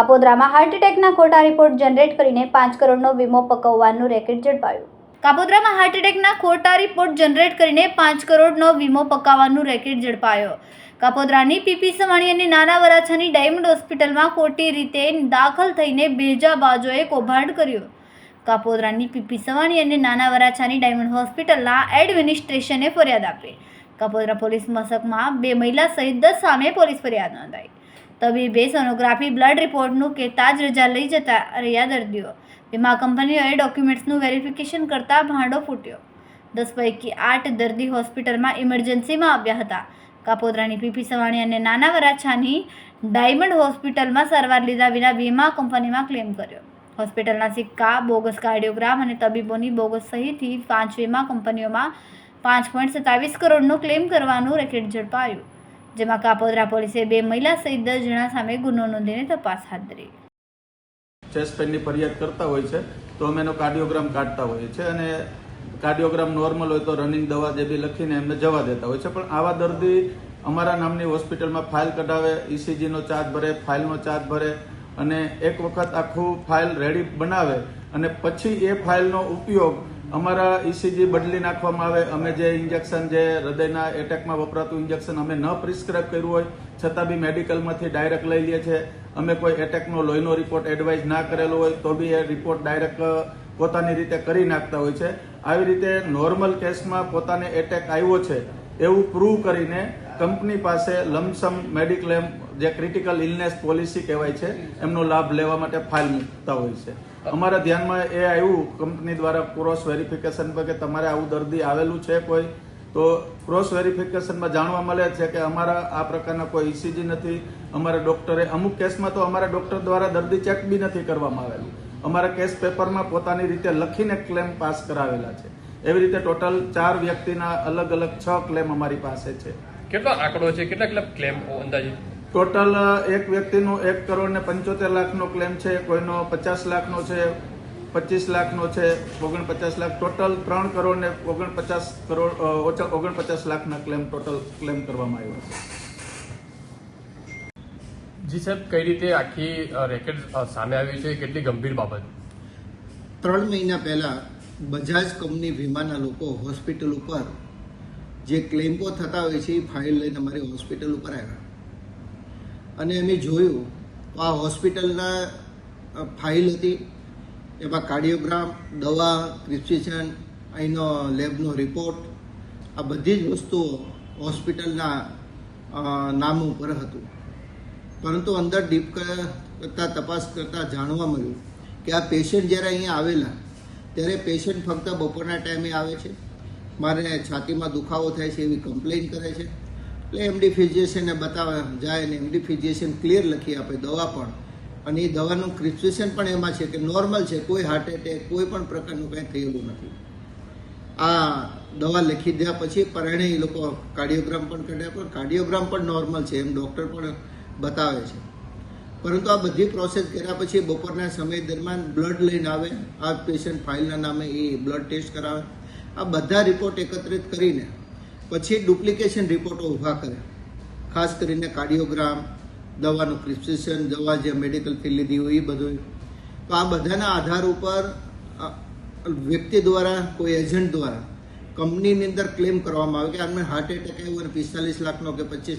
કાપોદ્રામાં heart એટેકના ખોટા report generate કરીને પાંચ કરોડનો વીમો પકવવાનું રેકેટ ઝડપાયું. કાપોદ્રામાં હાર્ટ એટેકના ખોટા રિપોર્ટ જનરેટ કરીને પાંચ કરોડનો વીમો પકાવવાનું રેકેટ ઝડપાયો. કાપોદ્રાની પીપી સવાણી અને નાના વરાછાની ડાયમંડ હોસ્પિટલમાં ખોટી રીતે દાખલ થઈને બેજા બાજોએ કૌભાંડ કર્યું. કાપોદ્રાની પીપી સવાણી અને નાના વરાછાની ડાયમંડ હોસ્પિટલના એડમિનિસ્ટ્રેશને ફરિયાદ આપી. કાપોદ્રા પોલીસ મથકમાં બે મહિલા સહિત દસ સામે પોલીસ ફરિયાદ નોંધાઈ. તબીબે સોનોગ્રાફી, બ્લડ રિપોર્ટનું કહેતા જ રજા લઈ જતા રહ્યા દર્દીઓ. વીમા કંપનીઓએ ડોક્યુમેન્ટ્સનું વેરિફિકેશન કરતાં ભાંડો ફૂટ્યો. દસ પૈકી આઠ દર્દી હોસ્પિટલમાં ઇમરજન્સીમાં આવ્યા હતા. કાપોદરાની પીપી સવાણી અને નાના વરાછાની ડાયમંડ હોસ્પિટલમાં સારવાર લીધા વિના વીમા કંપનીમાં ક્લેમ કર્યો. હોસ્પિટલના સિક્કા, બોગસ કાર્ડિયોગ્રામ અને તબીબોની બોગસ સહિતથી પાંચ વીમા કંપનીઓમાં પાંચ પોઈન્ટ સત્તાવીસ કરોડનો ક્લેમ કરવાનું રેકેટ ઝડપાયું, જેમાં કાપોદ્રા પોલીસે બે મહિલા સહિત દસ જણા સામે ગુનો નોંધીને તપાસ હાથ ધરી. ચેસ્ટ પેનની ફરિયાદ કરતા હોય છે, તો અમે એનો કાર્ડિયોગ્રામ કાઢતા હોઈએ છીએ અને કાર્ડિયોગ્રામ નોર્મલ હોય તો રનિંગ દવા જે બી લખીને એમને જવા દેતા હોય છે, પણ આવા દર્દી અમારા નામની હોસ્પિટલમાં ફાઇલ કઢાવે ઇસીજીનો ચાર્જ ભરે, ફાઇલનો ચાર્જ ભરે, અને એક વખત આખું ફાઇલ રેડી બનાવે, અને પછી એ ફાઇલનો ઉપયોગ અમારા ઇસીજી બદલી નાખવામાં આવે. અમે જે ઇન્જેક્શન જે હૃદયના એટેકમાં વપરાતું ઇન્જેક્શન અમે ન પ્રિસ્ક્રાઇબ કર્યું હોય, છતાં બી મેડિકલમાંથી ડાયરેક્ટ લઈ લઈએ છીએ અમે કોઈ એટેકનો લોહીનો રિપોર્ટ એડવાઇઝ ના કરેલો હોય, તો બી એ રિપોર્ટ ડાયરેક્ટ પોતાની રીતે કરી નાખતા હોય છે. આવી રીતે નોર્મલ કેસમાં પોતાને એટેક આવ્યો છે, એવું પ્રૂવ કરીને કંપની પાસે લમસમ મેડિક્લેમ, જે ક્રિટિકલ ઇલનેસ પોલિસી કહેવાય છે, એમનો લાભ લેવા માટે ફાઇલ મૂકતા હોય છે. અમારા ધ્યાનમાં એ આવ્યું, કંપની દ્વારા ક્રોસ વેરિફિકેશન પર કે તમારે આવું દર્દી આવેલું છે કોઈ? તો ક્રોસ વેરિફિકેશનમાં જાણવા મળે છે કે અમારા આ પ્રકારના કોઈ ઇસીજી નથી. અમારા ડોક્ટરે, અમુક કેસમાં તો અમારા ડોક્ટર દ્વારા દર્દી ચેક બી નથી કરવામાં આવેલું. અમારા કેસ પેપરમાં પોતાની રીતે લખીને ક્લેમ પાસ કરાવેલા છે. એવી રીતે ટોટલ ચાર વ્યક્તિના અલગ અલગ છ ક્લેમ અમારી પાસે છે. કેટલો આંકડો છે? કેટલા કેટલા ક્લેમ અંદાજે? ટોટલ એક વ્યક્તિનો એક કરોડ ને પંચોતેર લાખનો ક્લેમ છે કોઈનો પચાસ લાખનો છે પચીસ લાખનો છે ઓગણપચાસ લાખ. ટોટલ ત્રણ કરોડ ને ઓગણપચાસ કરોડ ઓછા ઓગણપચાસ લાખના ક્લેમ ટોટલ ક્લેમ કરવામાં આવ્યો છે. જી સાહેબ કઈ રીતે આખી રેકેટ સામે આવી છે? કેટલી ગંભીર બાબત? ત્રણ મહિના પહેલા બજાજ કંપની વીમાના લોકો હોસ્પિટલ ઉપર જે ક્લેમ્પો થતા હોય છે એ ફાઇલ લઈને અમારી હોસ્પિટલ ઉપર આવ્યા. અને અમે જોયું, તો આ હોસ્પિટલના ફાઇલ હતી, એમાં કાર્ડિયોગ્રામ દવા પ્રિસ્ક્રિપ્શન અહીંનો લેબનો રિપોર્ટ આ બધી જ વસ્તુઓ હોસ્પિટલના નામ ઉપર હતું. પરંતુ અંદર ડીપ કરતાં, તપાસ કરતાં જાણવા મળ્યું કે આ પેશન્ટ જ્યારે અહીંયા આવેલા, ત્યારે પેશન્ટ ફક્ત બપોરના ટાઈમે આવે છે. મારે છાતીમાં દુખાવો થાય છે એવી કમ્પ્લેન કરે છે. એટલે એમડી ફિઝિશિયનને બતાવે, જાય ને એમડી ફિઝિશિયન ક્લિયર લખી આપે દવા પણ. અને એ દવાનું પ્રિસ્ક્રિપ્શન પણ એમાં છે કે નોર્મલ છે, કોઈ હાર્ટ એટેક કોઈ પણ પ્રકારનું કંઈ થયેલું નથી. આ દવા લખી દીધા પછી પરણે એ લોકો કાર્ડિયોગ્રામ પણ કાઢ્યા પણ કાર્ડિયોગ્રામ પણ નોર્મલ છે, એમ ડૉક્ટર પણ બતાવે છે. પરંતુ આ બધી પ્રોસેસ કર્યા પછી બપોરના સમય દરમિયાન બ્લડ લઈને આવે, આ પેશન્ટ ફાઇલના નામે એ બ્લડ ટેસ્ટ કરાવે. આ બધા રિપોર્ટ એકત્રિત કરીને પછી ડુપ્લિકેશન રિપોર્ટો ઊભા કરે. ખાસ કરીને કાર્ડિયોગ્રામ દવાનું પ્રિસ્ક્રિપ્શન દવા જે મેડિકલ ફી લીધી હોય એ બધું તો આ બધાના આધાર ઉપર વ્યક્તિ દ્વારા, કોઈ એજન્ટ દ્વારા કંપનીની અંદર ક્લેમ કરવામાં આવે કે આમને હાર્ટ એટેક આવ્યો અને પિસ્તાલીસ લાખનો કે પચીસ લાખ